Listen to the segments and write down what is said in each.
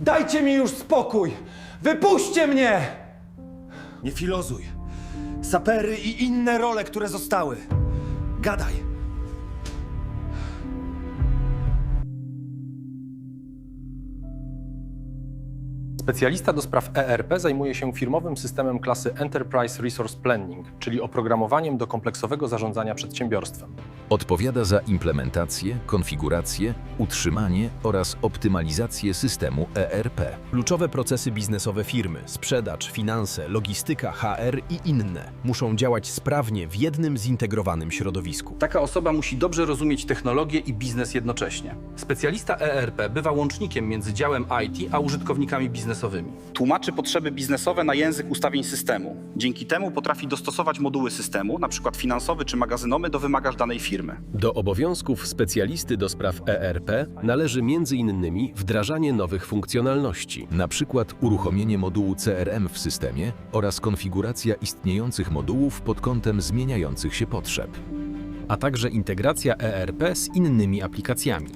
Dajcie mi już spokój! Wypuśćcie mnie! Nie filozuj. Sapery i inne role, które zostały. Gadaj. Specjalista do spraw ERP zajmuje się firmowym systemem klasy Enterprise Resource Planning, czyli oprogramowaniem do kompleksowego zarządzania przedsiębiorstwem. Odpowiada za implementację, konfigurację, utrzymanie oraz optymalizację systemu ERP. Kluczowe procesy biznesowe firmy, sprzedaż, finanse, logistyka, HR i inne muszą działać sprawnie w jednym zintegrowanym środowisku. Taka osoba musi dobrze rozumieć technologię i biznes jednocześnie. Specjalista ERP bywa łącznikiem między działem IT a użytkownikami biznesowymi. Tłumaczy potrzeby biznesowe na język ustawień systemu. Dzięki temu potrafi dostosować moduły systemu, np. finansowy czy magazynowy, do wymagań danej firmy. Do obowiązków specjalisty do spraw ERP należy m.in. wdrażanie nowych funkcjonalności, Na przykład uruchomienie modułu CRM w systemie oraz konfiguracja istniejących modułów pod kątem zmieniających się potrzeb. a także integracja ERP z innymi aplikacjami,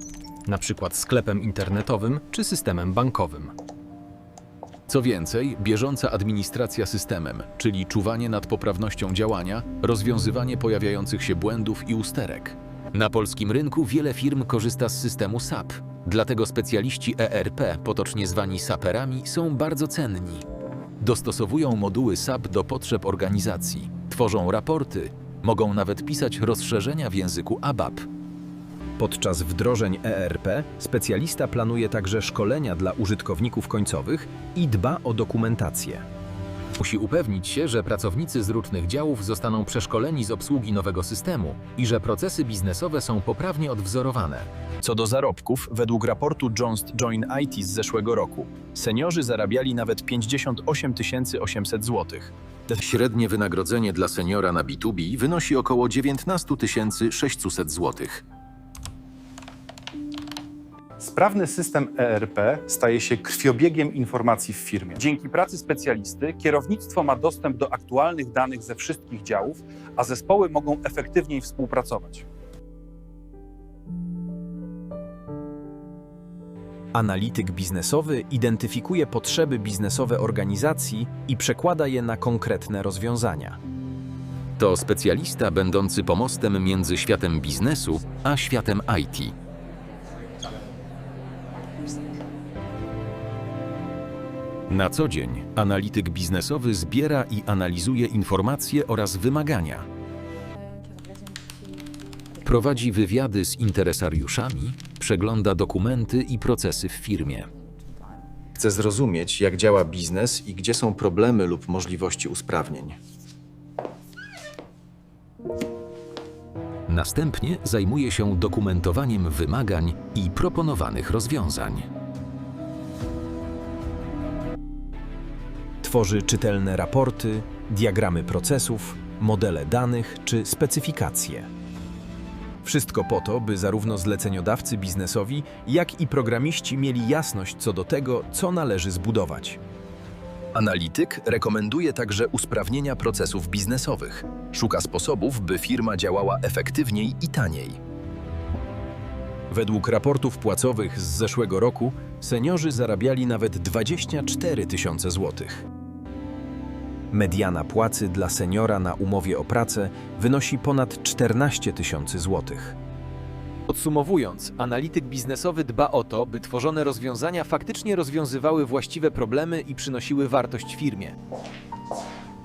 np. sklepem internetowym czy systemem bankowym. Co więcej, bieżąca administracja systemem, czyli czuwanie nad poprawnością działania, rozwiązywanie pojawiających się błędów i usterek. Na polskim rynku wiele firm korzysta z systemu SAP, dlatego specjaliści ERP, potocznie zwani saperami, są bardzo cenni. Dostosowują moduły SAP do potrzeb organizacji, tworzą raporty, mogą nawet pisać rozszerzenia w języku ABAP. Podczas wdrożeń ERP specjalista planuje także szkolenia dla użytkowników końcowych i dba o dokumentację. Musi upewnić się, że pracownicy z różnych działów zostaną przeszkoleni z obsługi nowego systemu i że procesy biznesowe są poprawnie odwzorowane. Co do zarobków, według raportu Jones Join IT z zeszłego roku, seniorzy zarabiali nawet 58 800 zł. Średnie wynagrodzenie dla seniora na B2B wynosi około 19 600 zł. Sprawny system ERP staje się krwiobiegiem informacji w firmie. Dzięki pracy specjalisty kierownictwo ma dostęp do aktualnych danych ze wszystkich działów, a zespoły mogą efektywniej współpracować. Analityk biznesowy identyfikuje potrzeby biznesowe organizacji i przekłada je na konkretne rozwiązania. To specjalista będący pomostem między światem biznesu a światem IT. Na co dzień analityk biznesowy zbiera i analizuje informacje oraz wymagania. Prowadzi wywiady z interesariuszami, przegląda dokumenty i procesy w firmie. Chcę zrozumieć, jak działa biznes i gdzie są problemy lub możliwości usprawnień. Następnie zajmuje się dokumentowaniem wymagań i proponowanych rozwiązań. Tworzy czytelne raporty, diagramy procesów, modele danych czy specyfikacje. Wszystko po to, by zarówno zleceniodawcy biznesowi, jak i programiści mieli jasność co do tego, co należy zbudować. Analityk rekomenduje także usprawnienia procesów biznesowych. Szuka sposobów, by firma działała efektywniej i taniej. Według raportów płacowych z zeszłego roku seniorzy zarabiali nawet 24 tysiące złotych. Mediana płacy dla seniora na umowie o pracę wynosi ponad 14 tysięcy złotych. Podsumowując, analityk biznesowy dba o to, by tworzone rozwiązania faktycznie rozwiązywały właściwe problemy i przynosiły wartość firmie.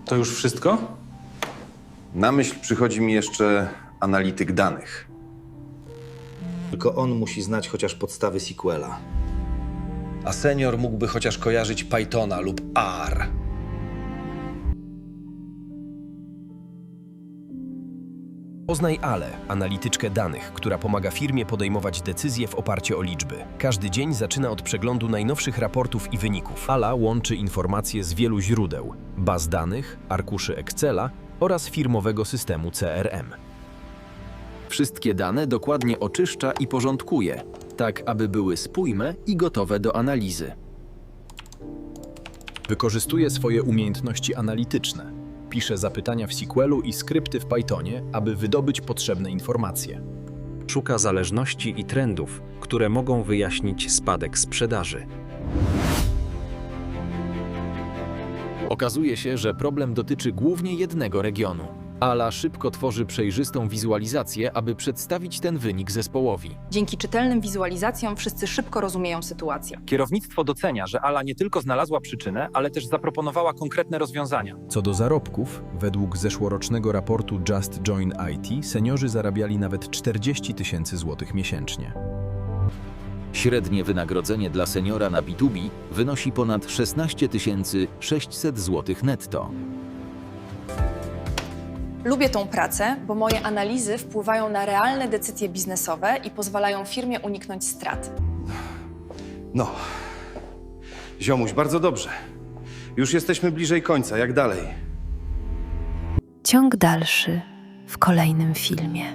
To już wszystko? Na myśl przychodzi mi jeszcze analityk danych. Tylko on musi znać chociaż podstawy SQL-a. A senior mógłby chociaż kojarzyć Pythona lub R. Poznaj Ale, analityczkę danych, która pomaga firmie podejmować decyzje w oparciu o liczby. Każdy dzień zaczyna od przeglądu najnowszych raportów i wyników. Ala łączy informacje z wielu źródeł, baz danych, arkuszy Excela oraz firmowego systemu CRM. Wszystkie dane dokładnie oczyszcza i porządkuje, tak aby były spójne i gotowe do analizy. Wykorzystuje swoje umiejętności analityczne pisze zapytania w SQL-u i skrypty w Pythonie, aby wydobyć potrzebne informacje. Szuka zależności i trendów, które mogą wyjaśnić spadek sprzedaży. Okazuje się, że problem dotyczy głównie jednego regionu. Ala szybko tworzy przejrzystą wizualizację, aby przedstawić ten wynik zespołowi. Dzięki czytelnym wizualizacjom wszyscy szybko rozumieją sytuację. Kierownictwo docenia, że Ala nie tylko znalazła przyczynę, ale też zaproponowała konkretne rozwiązania. Co do zarobków, według zeszłorocznego raportu Just Join IT seniorzy zarabiali nawet 40 tysięcy złotych miesięcznie. Średnie wynagrodzenie dla seniora na B2B wynosi ponad 16 600 zł netto. Lubię tą pracę, bo moje analizy wpływają na realne decyzje biznesowe i pozwalają firmie uniknąć strat. No. Ziomuś, bardzo dobrze. Już jesteśmy bliżej końca, jak dalej? Ciąg dalszy w kolejnym filmie.